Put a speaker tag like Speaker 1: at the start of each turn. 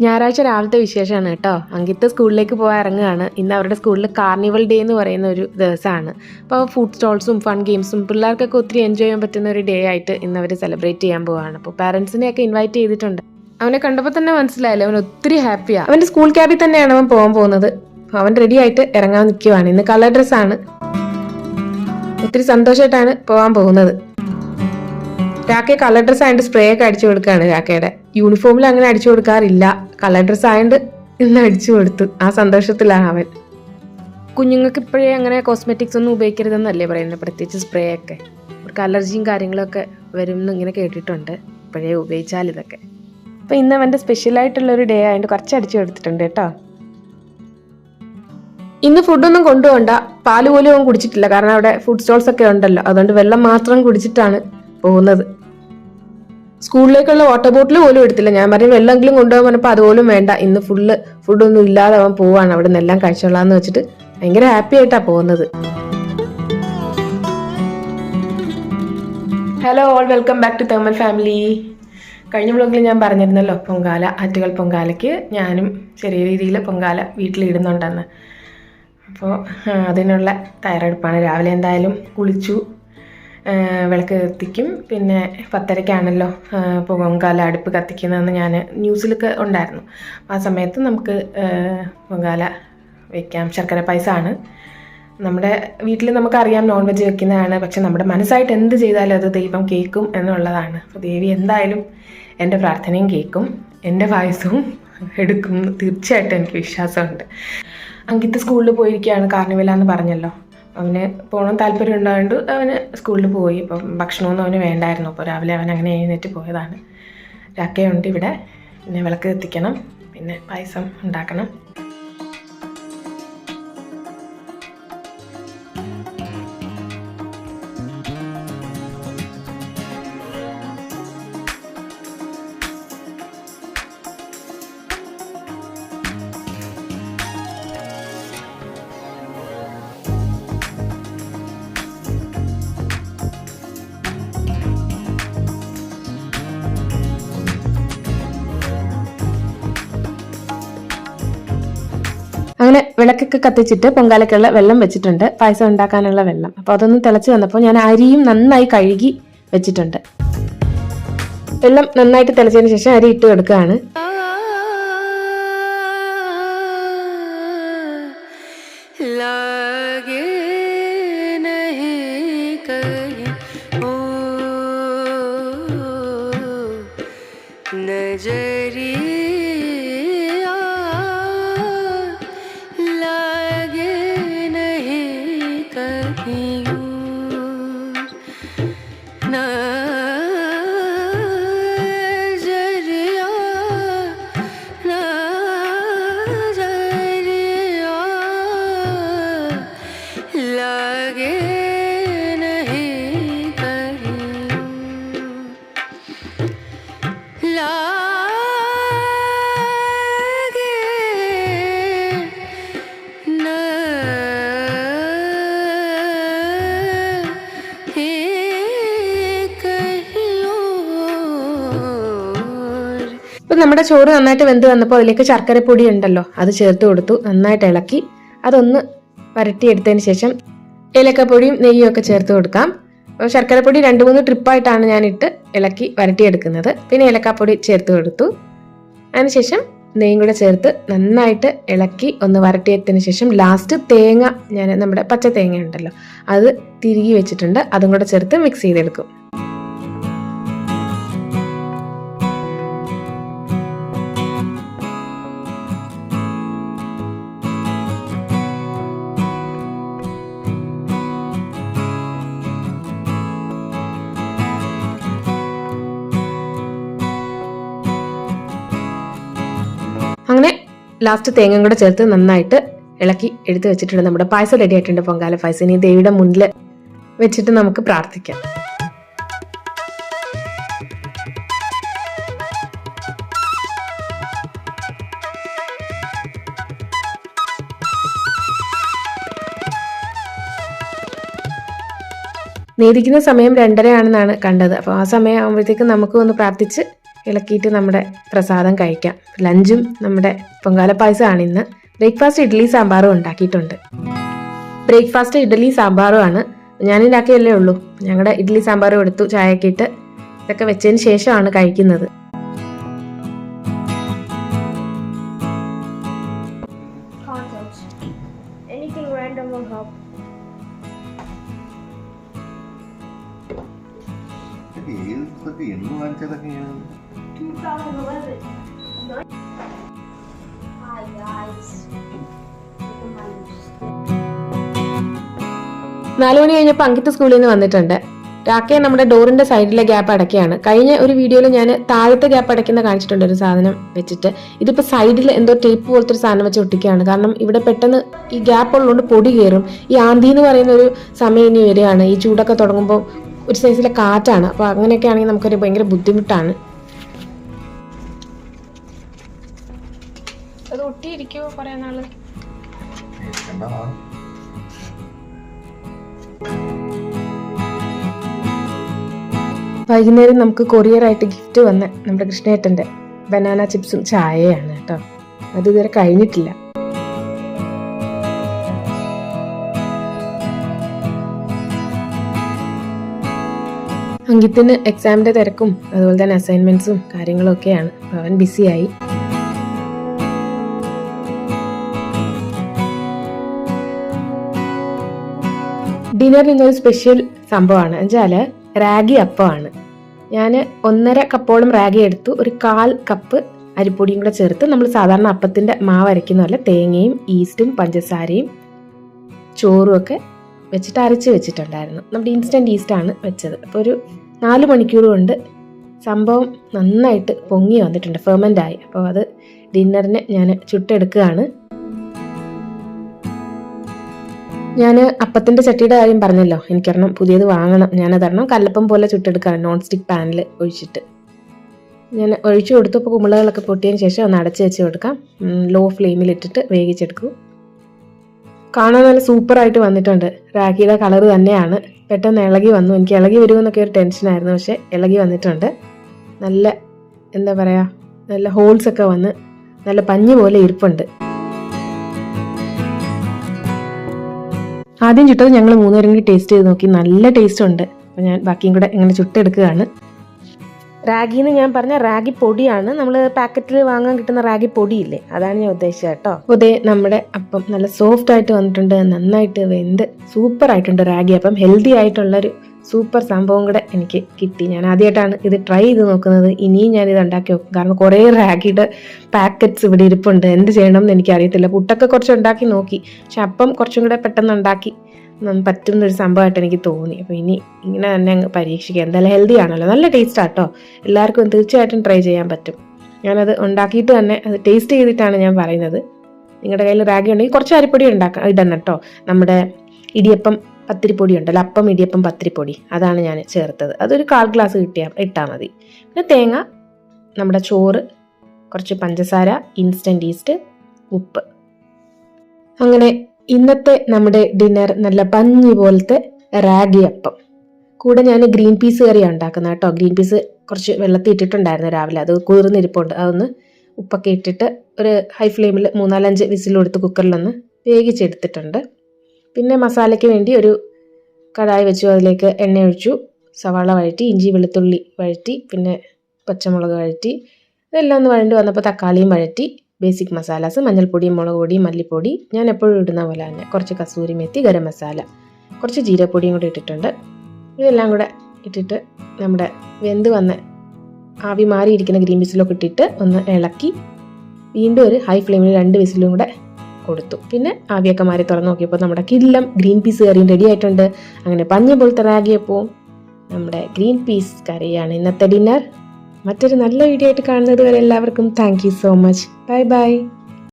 Speaker 1: ഞായറാഴ്ച രാവിലത്തെ വിശേഷമാണ് കേട്ടോ. അങ്കിത്ത് സ്കൂളിലേക്ക് പോകാൻ ഇറങ്ങുകയാണ്. ഇന്ന് അവരുടെ സ്കൂളിൽ കാർണിവൽ ഡേ എന്ന് പറയുന്ന ഒരു ദിവസമാണ്. അപ്പോൾ ഫുഡ് സ്റ്റോൾസും ഫൺ ഗെയിംസും പിള്ളേർക്കൊക്കെ ഒത്തിരി എൻജോയ് ചെയ്യാൻ പറ്റുന്ന ഒരു ഡേ ആയിട്ട് ഇന്ന് അവർ സെലിബ്രേറ്റ് ചെയ്യാൻ പോവാണ്. അപ്പോൾ പാരൻസിനെയൊക്കെ ഇൻവൈറ്റ് ചെയ്തിട്ടുണ്ട്. അവനെ കണ്ടപ്പോൾ തന്നെ മനസ്സിലായില്ല അവൻ ഒത്തിരി ഹാപ്പിയാണ് അവന്റെ സ്കൂൾ ക്യാബിൽ തന്നെയാണ് അവൻ പോകാൻ പോകുന്നത്. അവൻ റെഡി ആയിട്ട് ഇറങ്ങാൻ നിൽക്കുവാണ്. ഇന്ന് കളർ ഡ്രസ്സാണ് ഒത്തിരി സന്തോഷമായിട്ടാണ് പോകാൻ പോകുന്നത്. രാക്കെ കളർ ഡ്രസ് ആയതുകൊണ്ട് സ്പ്രേ ഒക്കെ അടിച്ചു കൊടുക്കുകയാണ് രാക്കയുടെ. യൂണിഫോമിൽ അങ്ങനെ അടിച്ചു കൊടുക്കാറില്ല. കളർ ഡ്രസ് ആയതുകൊണ്ട് ഇന്ന് അടിച്ചു കൊടുത്തു. ആ സന്തോഷത്തിലാണ് അവൻ. കുഞ്ഞുങ്ങൾക്ക് ഇപ്പോഴേ അങ്ങനെ കോസ്മെറ്റിക്സ് ഒന്നും ഉപയോഗിക്കരുതെന്നല്ലേ പറയുന്നത്? പ്രത്യേകിച്ച് സ്പ്രേ ഒക്കെ. അവർക്ക് അലർജിയും കാര്യങ്ങളൊക്കെ വരും എന്ന് ഇങ്ങനെ കേട്ടിട്ടുണ്ട്. ഇപ്പോഴേ ഉപയോഗിച്ചാൽ ഇതൊക്കെ. അപ്പോൾ ഇന്ന് അവന്റെ സ്പെഷ്യലായിട്ടുള്ളൊരു ഡേ ആയതുകൊണ്ട് കുറച്ച് അടിച്ചു കൊടുത്തിട്ടുണ്ട് കേട്ടോ. ഇന്ന് ഫുഡൊന്നും കൊണ്ടുപോകണ്ട പാൽ പോലും അവൻ കുടിച്ചിട്ടില്ല. കാരണം അവിടെ ഫുഡ് സ്റ്റോൾസ് ഒക്കെ ഉണ്ടല്ലോ. അതുകൊണ്ട് വെള്ളം മാത്രം കുടിച്ചിട്ടാണ് പോകുന്നത്. സ്കൂളിലേക്കുള്ള വാട്ടർ ബോട്ടിൽ പോലും എടുത്തില്ല. ഞാൻ പറഞ്ഞു വെള്ളമെങ്കിലും കൊണ്ടുപോകാൻ പറഞ്ഞപ്പോൾ അതുപോലും വേണ്ട. ഇന്ന് ഫുള്ള് ഫുഡൊന്നും ഇല്ലാതെ അവൻ പോവാണ്. അവിടെ നിന്ന് എല്ലാം കഴിച്ചോളാന്ന് വെച്ചിട്ട് ഭയങ്കര ഹാപ്പി ആയിട്ടാണ് പോകുന്നത്. Hello all welcome back to തേമൽ family കഴിഞ്ഞ വ്ളോഗിൽ ഞാൻ പറഞ്ഞിരുന്നല്ലോ പൊങ്കാല ആറ്റുകൾ പൊങ്കാലയ്ക്ക് ഞാനും ചെറിയ രീതിയിൽ പൊങ്കാല വീട്ടിലിടുന്നുണ്ടെന്ന്. അപ്പോൾ അതിനുള്ള തയ്യാറെടുപ്പാണ്. രാവിലെ എന്തായാലും കുളിച്ചു വിളക്ക് കത്തിക്കും. പിന്നെ പത്തരയ്ക്കാണല്ലോ പൊങ്കാല അടുപ്പ് കത്തിക്കുന്നതെന്ന് ഞാൻ ന്യൂസിലൊക്കെ ഉണ്ടായിരുന്നു. ആ സമയത്ത് നമുക്ക് പൊങ്കാല വയ്ക്കാം ശർക്കര പായസമാണ്. നമ്മുടെ വീട്ടിൽ നമുക്കറിയാം നോൺ വെജ് വെക്കുന്നതാണ്. പക്ഷെ നമ്മുടെ മനസ്സായിട്ട് എന്ത് ചെയ്താലും അത് ദൈവം കേൾക്കും എന്നുള്ളതാണ്. അപ്പോൾ ദേവി എന്തായാലും എന്റെ പ്രാർത്ഥനയും കേൾക്കും എന്റെ പായസവും എടുക്കും. തീർച്ചയായിട്ടും എനിക്ക് വിശ്വാസമുണ്ട്. അങ്കിത്ത് സ്കൂളിൽ പോയിരിക്കുകയാണ് കാർണിവല എന്ന് പറഞ്ഞല്ലോ. അവന് പോകണം താല്പര്യം ഉണ്ടായതുകൊണ്ട് അവന് സ്കൂളിൽ പോയി. ഇപ്പം ഭക്ഷണമൊന്നും അവന് വേണ്ടായിരുന്നു. അപ്പോൾ രാവിലെ അവൻ അങ്ങനെ എഴുന്നേറ്റ് പോയതാണ്. രാക്കയുണ്ട് ഇവിടെ. പിന്നെ വിളക്ക് കത്തിക്കണം. പിന്നെ പായസം ഉണ്ടാക്കണം. വിളക്കൊക്കെ കത്തിച്ചിട്ട് പൊങ്കാലക്കുള്ള വെള്ളം വെച്ചിട്ടുണ്ട് പായസം ഉണ്ടാക്കാനുള്ള വെള്ളം അപ്പോൾ അതൊന്ന് തിളച്ച് വന്നപ്പോൾ ഞാൻ അരിയും നന്നായി കഴുകി വെച്ചിട്ടുണ്ട് വെള്ളം നന്നായിട്ട് തിളച്ചതിന് ശേഷം അരി ഇട്ട് കൊടുക്കുകയാണ്
Speaker 2: लागे नहीं कहीं ओ नजरिया
Speaker 1: ഇപ്പം നമ്മുടെ ചോറ് നന്നായിട്ട് വെന്ത് വന്നപ്പോൾ അതിലേക്ക് ശർക്കരപ്പൊടി ഉണ്ടല്ലോ അത് ചേർത്ത് കൊടുത്തു നന്നായിട്ട് ഇളക്കി. അതൊന്ന് വരട്ടിയെടുത്തതിന് ശേഷം ഏലക്കപ്പൊടിയും നെയ്യും ഒക്കെ ചേർത്ത് കൊടുക്കാം. അപ്പോൾ ശർക്കരപ്പൊടി രണ്ട് മൂന്ന് ട്രിപ്പായിട്ടാണ് ഞാൻ ഇട്ട് ഇളക്കി വരട്ടിയെടുക്കുന്നത്. പിന്നെ ഏലക്കാപ്പൊടി ചേർത്ത് കൊടുത്തു. അതിനുശേഷം നെയ്യും കൂടെ ചേർത്ത് നന്നായിട്ട് ഇളക്കി ഒന്ന് വരട്ടിയതിന് ശേഷം ലാസ്റ്റ് തേങ്ങ ഞാൻ നമ്മുടെ പച്ച തേങ്ങ ഉണ്ടല്ലോ അത് തിരികെ വെച്ചിട്ടുണ്ട് അതും കൂടെ ചേർത്ത് മിക്സ് ചെയ്തെടുക്കും. ലാസ്റ്റ് തേങ്ങയും കൂടെ ചേർത്ത് നന്നായിട്ട് ഇളക്കി എടുത്ത് വെച്ചിട്ടുണ്ട് നമ്മുടെ പായസം റെഡി ആയിട്ടുണ്ട് പൊങ്കാല പായസം. ഇനി ദേവിയുടെ മുന്നിൽ വെച്ചിട്ട് നമുക്ക് പ്രാർത്ഥിക്കാം. നേദിക്കുന്ന സമയം രണ്ടരയാണെന്നാണ് കണ്ടത്. അപ്പോൾ ആ സമയം ആകുമ്പോഴത്തേക്കും നമുക്ക് ഒന്ന് പ്രാർത്ഥിച്ച് ഇളക്കിയിട്ട് നമ്മുടെ പ്രസാദം കഴിക്കാം. ലഞ്ചും നമ്മുടെ പൊങ്കാല പായസമാണ് ഇന്ന്. ബ്രേക്ക്ഫാസ്റ്റ് ഇഡ്ഡലി സാമ്പാറും ഉണ്ടാക്കിയിട്ടുണ്ട്. ബ്രേക്ക്ഫാസ്റ്റ് ഇഡ്ഡലി സാമ്പാറും ആണ് ഞാൻ ഉണ്ടാക്കിയല്ലേ ഉള്ളൂ. ഞങ്ങളുടെ ഇഡ്ഡലി സാമ്പാറും എടുത്തു ചായയൊക്കെ ഇട്ട് ഇതൊക്കെ വെച്ചതിന് ശേഷമാണ് കഴിക്കുന്നത്.
Speaker 3: Contents. Anything random will help.
Speaker 4: ഇത് ഏത് പുസ്തകത്തിൽ എന്ന് വാങ്ങിച്ചതൊക്കെയാണ്
Speaker 3: 2011. Hi guys. Look at my
Speaker 1: നാലു മണി കഴിഞ്ഞപ്പോൾ അങ്കിത്ത് സ്കൂളിൽ നിന്ന് വന്നിട്ടുണ്ട്. രാക്കയെ നമ്മുടെ ഡോറിന്റെ സൈഡിലെ ഗ്യാപ്പ് അടയ്ക്കുകയാണ് കഴിഞ്ഞ ഒരു വീഡിയോയിൽ ഞാൻ താഴത്തെ ഗ്യാപ്പ് അടയ്ക്കുന്ന കാണിച്ചിട്ടുണ്ട് ഒരു സാധനം വെച്ചിട്ട്. ഇതിപ്പോൾ സൈഡിൽ എന്തോ ടേപ്പ് പോലത്തെ ഒരു സാധനം വെച്ച് ഒട്ടിക്കുകയാണ്. കാരണം ഇവിടെ പെട്ടെന്ന് ഈ ഗ്യാപ്പ് ഉള്ളതുകൊണ്ട് പൊടി കയറും. ഈ ആന്തി എന്ന് പറയുന്ന ഒരു സമയം ഇനി വരികയാണ്. ഈ ചൂടൊക്കെ തുടങ്ങുമ്പോൾ ഒരു സൈസിലെ കാറ്റാണ്. അപ്പോൾ അങ്ങനെയൊക്കെ ആണെങ്കിൽ നമുക്കൊരു ഭയങ്കര ബുദ്ധിമുട്ടാണ്. അത് ഒട്ടിയിരിക്കുമോ കുറെ നാൾ. വൈകുന്നേരം നമുക്ക് കൊറിയർ ആയിട്ട് ഗിഫ്റ്റ് വന്ന നമ്മുടെ കൃഷ്ണേട്ടന്റെ ബനാന ചിപ്സും ചായയാണ് കേട്ടോ. അത് ഇതുവരെ കഴിഞ്ഞിട്ടില്ല. അങ്കിത്തിന് എക്സാമിന്റെ തിരക്കും അതുപോലെ തന്നെ അസൈൻമെന്റ്സും കാര്യങ്ങളും ഒക്കെയാണ് അപ്പോൾ അവൻ ബിസിയായി ഡിന്നറിന് ഇന്നൊരു സ്പെഷ്യൽ സംഭവമാണ്. എന്നുവെച്ചാൽ റാഗി അപ്പമാണ്. ഞാൻ ഒന്നര കപ്പോളം റാഗി എടുത്തു. ഒരു കാൽ കപ്പ് അരിപ്പൊടിയും കൂടെ ചേർത്ത് നമ്മൾ സാധാരണ അപ്പത്തിന്റെ മാവ് അരയ്ക്കുന്ന പോലെ തേങ്ങയും ഈസ്റ്റും പഞ്ചസാരയും ചോറും ഒക്കെ വെച്ചിട്ട് അരച്ച് വെച്ചിട്ടുണ്ടായിരുന്നു. നമ്മുടെ ഇൻസ്റ്റന്റ് ഈസ്റ്റാണ് വെച്ചത്. അപ്പോൾ ഒരു നാല് മണിക്കൂർ കൊണ്ട് സംഭവം നന്നായിട്ട് പൊങ്ങി വന്നിട്ടുണ്ട് ഫെർമെന്റായി അപ്പോൾ അത് ഡിന്നറിന് ഞാൻ ചുട്ടെടുക്കുകയാണ്. ഞാൻ അപ്പത്തിന്റെ ചട്ടിയുടെ കാര്യം പറഞ്ഞല്ലോ. എനിക്കൊരെണ്ണം പുതിയത് വാങ്ങണം. ഞാനതൊരെണ്ണം കല്ലപ്പം പോലെ ചുട്ടെടുക്കാൻ നോൺ സ്റ്റിക്ക് പാനിൽ ഒഴിച്ചിട്ട്. ഞാൻ ഒഴിച്ചു കൊടുത്തു. കൊടുത്തപ്പോൾ കുമ്പളകളൊക്കെ പൊട്ടിയതിന് ശേഷം ഒന്ന് അടച്ച് വെച്ച് കൊടുക്കാം. ലോ ഫ്ലെയിമിൽ ഇട്ടിട്ട് വേവിച്ചെടുക്കൂ. കാണാൻ നല്ല സൂപ്പറായിട്ട് വന്നിട്ടുണ്ട്. റാഗിയുടെ കളർ തന്നെയാണ്. പെട്ടെന്ന് ഇളകി വന്നു. എനിക്ക് ഇളകി വരുമെന്നൊക്കെ ഒരു ടെൻഷനായിരുന്നു പക്ഷേ ഇളകി വന്നിട്ടുണ്ട്. നല്ല എന്താ പറയുക നല്ല ഹോൾസൊക്കെ വന്ന് നല്ല പഞ്ഞി പോലെ ഇരിപ്പുണ്ട്. ആദ്യം ചുട്ടത് ഞങ്ങൾ മൂന്നുപേരും കൂടി ടേസ്റ്റ് ചെയ്ത് നോക്കി. നല്ല ടേസ്റ്റ് ഉണ്ട്. അപ്പോൾ ഞാൻ ബാക്കിയും കൂടെ ഇങ്ങനെ ചുട്ടെടുക്കുകയാണ്. റാഗി എന്ന് ഞാൻ പറഞ്ഞ റാഗി പൊടിയാണ്. നമ്മൾ പാക്കറ്റിൽ വാങ്ങാൻ കിട്ടുന്ന റാഗി പൊടിയില്ലേ? അതാണ് ഞാൻ ഉദ്ദേശിച്ചത് കേട്ടോ. അപ്പോൾ നമ്മുടെ അപ്പം നല്ല സോഫ്റ്റ് ആയിട്ട് വന്നിട്ടുണ്ട്. നന്നായിട്ട് വെന്ത് സൂപ്പർ ആയിട്ടുണ്ട് റാഗി അപ്പം. ഹെൽത്തി ആയിട്ടുള്ളൊരു സൂപ്പർ സംഭവം കൂടെ എനിക്ക് കിട്ടി. ഞാൻ ആദ്യമായിട്ടാണ് ഇത് ട്രൈ ചെയ്ത് നോക്കുന്നത്. ഇനിയും ഞാൻ ഇത് ഉണ്ടാക്കി നോക്കും. കാരണം കുറേ റാഗിയുടെ പാക്കറ്റ്സ് ഇവിടെ ഇരിപ്പുണ്ട്. എന്ത് ചെയ്യണം എന്ന് എനിക്കറിയത്തില്ല. പുട്ടൊക്കെ കുറച്ച് ഉണ്ടാക്കി നോക്കി. പക്ഷെ അപ്പം കുറച്ചും കൂടെ പെട്ടെന്ന് ഉണ്ടാക്കി പറ്റുന്നൊരു സംഭവമായിട്ട് എനിക്ക് തോന്നി. അപ്പോൾ ഇനി ഇങ്ങനെ തന്നെ അങ്ങ് പരീക്ഷിക്കുക എന്തായാലും ഹെൽത്തി ആണല്ലോ. നല്ല ടേസ്റ്റ് ആട്ടോ. എല്ലാവർക്കും തീർച്ചയായിട്ടും ട്രൈ ചെയ്യാൻ പറ്റും. ഞാനത് ഉണ്ടാക്കിയിട്ട് തന്നെ അത് ടേസ്റ്റ് ചെയ്തിട്ടാണ് ഞാൻ പറയുന്നത്. നിങ്ങളുടെ കയ്യിൽ റാഗി ഉണ്ടെങ്കിൽ കുറച്ച് അരിപ്പൊടി ഉണ്ടാക്കാം. ഇടണം കേട്ടോ. നമ്മുടെ ഇടിയപ്പം പത്തിരിപ്പൊടി ഉണ്ടല്ലോ അപ്പം ഇടിയപ്പം പത്തിരിപ്പൊടി അതാണ് ഞാൻ ചേർത്തത്. അതൊരു കാൽ ഗ്ലാസ് കിട്ടിയാൽ ഇട്ടാൽ മതി. പിന്നെ തേങ്ങ നമ്മുടെ ചോറ് കുറച്ച് പഞ്ചസാര ഇൻസ്റ്റന്റ് ഈസ്റ്റ് ഉപ്പ്. അങ്ങനെ ഇന്നത്തെ നമ്മുടെ ഡിന്നർ നല്ല പഞ്ഞി പോലത്തെ റാഗി അപ്പം കൂടെ ഞാൻ ഗ്രീൻ പീസ് കറിയാണ് ഉണ്ടാക്കുന്നത് കേട്ടോ. ഗ്രീൻ പീസ് കുറച്ച് വെള്ളത്തിൽ ഇട്ടിട്ടുണ്ടായിരുന്നു രാവിലെ. അത് കുതിർന്നിരിപ്പുണ്ട്. അതൊന്ന് ഉപ്പൊക്കെ ഇട്ടിട്ട് ഒരു ഹൈ ഫ്ലെയിമിൽ മൂന്നാലഞ്ച് വിസിൽ കൊടുത്ത് കുക്കറിലൊന്ന് വേവിച്ചെടുത്തിട്ടുണ്ട്. പിന്നെ മസാലയ്ക്ക് വേണ്ടി ഒരു കടായി വെച്ചു. അതിലേക്ക് എണ്ണ ഒഴിച്ചു. സവാള വഴറ്റി ഇഞ്ചി വെളുത്തുള്ളി വഴറ്റി പിന്നെ പച്ചമുളക് വഴറ്റി. ഇതെല്ലാം ഒന്ന് വഴണ്ടി വന്നപ്പോൾ തക്കാളിയും വഴറ്റി. ബേസിക് മസാലാസ് മഞ്ഞൾപ്പൊടി മുളക് പൊടി മല്ലിപ്പൊടി. ഞാൻ എപ്പോഴും ഇടുന്ന പോലെ തന്നെ കുറച്ച് കസൂരി മെത്തി ഗരം മസാല. കുറച്ച് ജീരപ്പൊടിയും കൂടി ഇട്ടിട്ടുണ്ട്. ഇതെല്ലാം കൂടെ ഇട്ടിട്ട് നമ്മുടെ വെന്ത് വന്ന ആവി മാറിയിരിക്കുന്ന ഗ്രീൻ വിസിലൊക്കെ ഇട്ടിട്ട് ഒന്ന് ഇളക്കി. വീണ്ടും ഒരു ഹൈ ഫ്ലെയിമിൽ രണ്ട് വിസിലും കൂടെ കൊടുത്തു. പിന്നെ ആവിയൊക്കെ മാറി തുറന്ന് നോക്കിയപ്പോൾ നമ്മുടെ കില്ലം ഗ്രീൻ പീസ് കറിയും റെഡി ആയിട്ടുണ്ട്. അങ്ങനെ പഞ്ഞ പോലത്തെ റാഗിയപ്പോൾ നമ്മുടെ ഗ്രീൻ പീസ് കറിയാണ് ഇന്നത്തെ ഡിന്നർ മറ്റൊരു നല്ല വീഡിയോ ആയിട്ട് കാണുന്നത് വരെ എല്ലാവർക്കും thank so much bye bye